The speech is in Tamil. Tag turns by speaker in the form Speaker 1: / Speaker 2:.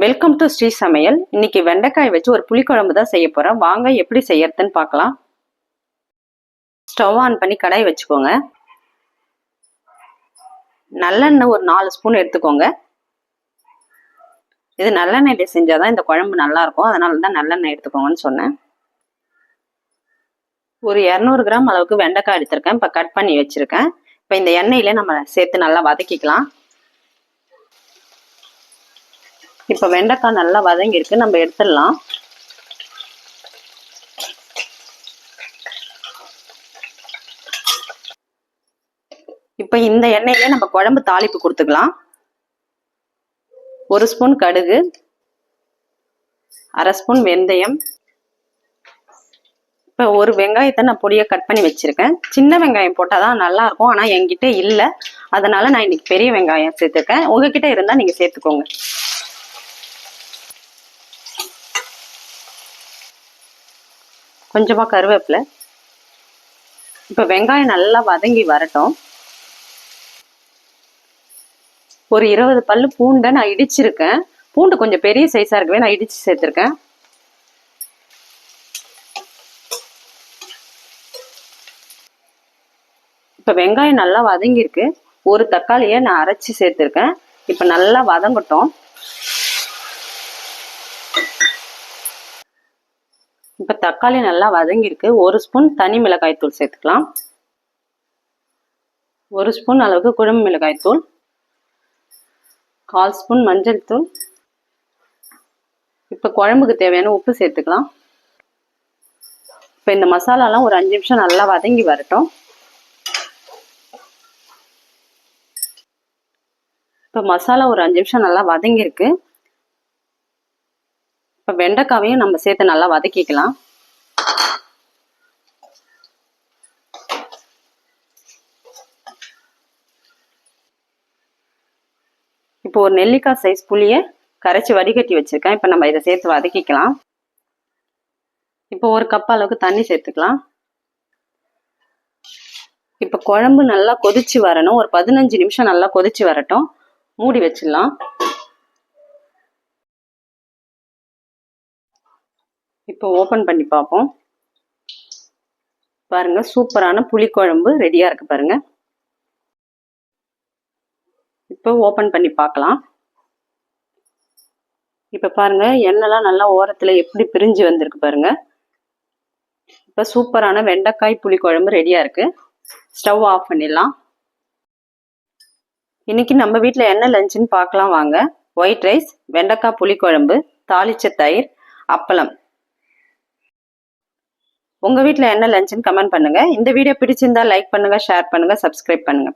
Speaker 1: வெல்கம் டு ஸ்ரீ சமையல் இன்னைக்கு வெண்டைக்காய் வச்சு ஒரு புளிக்குழம்பு தான் செய்ய போறேன். வாங்க எப்படி செய்யறதுன்னு பார்க்கலாம். ஸ்டவ் ஆன் பண்ணி கடாய் வச்சுக்கோங்க. நல்லெண்ணெய் ஒரு நாலு ஸ்பூன் எடுத்துக்கோங்க. இது நல்லெண்ணெயில செஞ்சாதான் இந்த குழம்பு நல்லா இருக்கும் அதனால தான் நல்லெண்ணெய் எடுத்துக்கோங்கன்னு சொன்னேன். ஒரு இரநூறு கிராம் அளவுக்கு வெண்டைக்காய் எடுத்திருக்கேன். இப்போ கட் பண்ணி வச்சிருக்கேன். இப்போ இந்த எண்ணெயில நம்ம சேர்த்து நல்லா வதக்கிக்கலாம். இப்போ வெண்டைக்காய் நல்லா வதங்கி இருக்கு நம்ம எடுத்துடலாம். இப்போ இந்த எண்ணெயிலே நம்ம குழம்பு தாளிப்பு கொடுத்துக்கலாம். ஒரு ஸ்பூன் கடுகு அரை ஸ்பூன் வெந்தயம். இப்போ ஒரு வெங்காயத்தை நான் பொடியை கட் பண்ணி வச்சிருக்கேன். சின்ன வெங்காயம் போட்டால் தான் நல்லா இருக்கும் ஆனால் என்கிட்ட இல்லை. அதனால நான் இன்னைக்கு பெரிய வெங்காயம் சேர்த்துருக்கேன். உங்ககிட்ட இருந்தால் நீங்கள் சேர்த்துக்கோங்க. கொஞ்சமாக கருவேப்பிலை. இப்போ வெங்காயம் நல்லா வதங்கி வரட்டும். ஒரு இருபது பல்லு பூண்டை நான் இடிச்சிருக்கேன். பூண்டு கொஞ்சம் பெரிய சைஸாக இருக்கவே நான் இடித்து சேர்த்துருக்கேன். இப்போ வெங்காயம் நல்லா வதங்கியிருக்கு. ஒரு தக்காளியை நான் அரைச்சி சேர்த்துருக்கேன். இப்போ நல்லா வதங்கட்டும். இப்போ தக்காளி நல்லா வதங்கியிருக்கு. ஒரு ஸ்பூன் தனி மிளகாய் தூள் சேர்த்துக்கலாம். ஒரு ஸ்பூன் அளவுக்கு குழம்பு மிளகாய் தூள். கால் ஸ்பூன் மஞ்சள் தூள். இப்போ குழம்புக்கு தேவையான உப்பு சேர்த்துக்கலாம். இப்போ இந்த மசாலாலாம் ஒரு அஞ்சு நிமிஷம் நல்லா வதங்கி வரட்டும். இப்போ மசாலா ஒரு அஞ்சு நிமிஷம் நல்லா வதங்கியிருக்கு. இப்போ வெண்டைக்காவையும் நம்ம சேர்த்து நல்லா வதக்கிக்கலாம். இப்போ ஒரு நெல்லிக்காய் சைஸ் புளியை கரைச்சி வடிகட்டி வச்சிருக்கேன். இப்போ நம்ம இதை சேர்த்து வதக்கிக்கலாம். இப்போ ஒரு கப் அளவுக்கு தண்ணி சேர்த்துக்கலாம். இப்போ குழம்பு நல்லா கொதிச்சு வரணும். ஒரு பதினஞ்சு நிமிஷம் நல்லா கொதிச்சு வரட்டும். மூடி வச்சிடலாம். இப்போ ஓப்பன் பண்ணி பார்ப்போம். பாருங்க சூப்பரான புளிக்குழம்பு ரெடியாக இருக்குது பாருங்கள் இப்போ ஓப்பன் பண்ணி பார்க்கலாம். இப்போ பாருங்கள் எண்ணெய்லாம் நல்லா ஓரத்தில் எப்படி பிரிஞ்சு வந்திருக்கு பாருங்கள் இப்போ சூப்பரான வெண்டைக்காய் புளிக்குழம்பு ரெடியாக இருக்குது ஸ்டவ் ஆஃப் பண்ணிடலாம். இன்றைக்கி நம்ம வீட்டில் என்ன லஞ்சுன்னு பார்க்கலாம் வாங்க. ஒயிட் ரைஸ் வெண்டைக்காய் புளிக்குழம்பு தாளிச்ச தயிர் அப்பளம். உங்க வீட்டில் என்ன லஞ்சுன்னு கமெண்ட் பண்ணுங்க. இந்த வீடியோ பிடிச்சிருந்தா லைக் பண்ணுங்க ஷேர் பண்ணுங்க சப்ஸ்கிரைப் பண்ணுங்க.